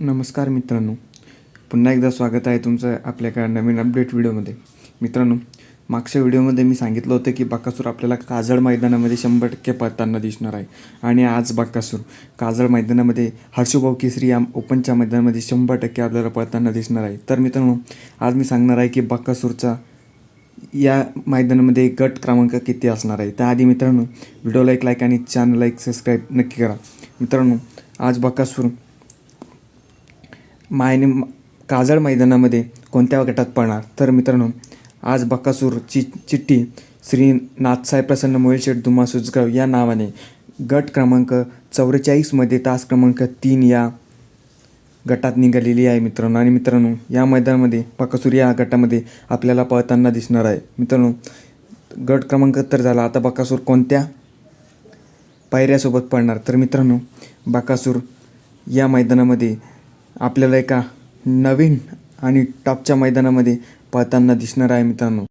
नमस्कार मित्रांनो. पुन्हा एकदा स्वागत आहे तुमचं आपल्या एका नवीन अपडेट व्हिडिओमध्ये. मित्रांनो मागच्या व्हिडिओमध्ये मी सांगितलं होतं की बाकासूर आपल्याला काजळ मैदानामध्ये शंभर टक्के पळताना दिसणार आहे. आणि आज बाकासूर काजळ मैदानामध्ये हर्षभाऊ केसरी या ओपनच्या मैदानामध्ये शंभर टक्के आपल्याला पळताना दिसणार आहे. तर मित्रांनो आज मी सांगणार आहे की बाकासूरचा या मैदानामध्ये गट क्रमांक किती असणार आहे. त्याआधी मित्रांनो व्हिडिओला एक लाईक आणि चॅनलला एक सबस्क्राईब नक्की करा. मित्रांनो आज बाकासूर मायने काजळ मैदानामध्ये कोणत्या गटात पडणार तर मित्रांनो आज बकासूरची चिठ्ठी श्री नाथसाहेब प्रसन्न मोहिलशेठ दुमा सुजगाव या नावाने गट क्रमांक चौवेचाळीसमध्ये तास क्रमांक तीन या गटात निघालेली आहे मित्रांनो. आणि मित्रांनो या मैदानामध्ये बकासूर या गटामध्ये आपल्याला पळताना दिसणार आहे. मित्रांनो गट क्रमांक तर झाला. आता बकासूर कोणत्या पायऱ्यासोबत पडणार तर मित्रांनो बाकासूर या मैदानामध्ये आपल्याला एका नवीन आणि टॉपच्या मैदानामध्ये पळताना दिसणार आहे मित्रांनो.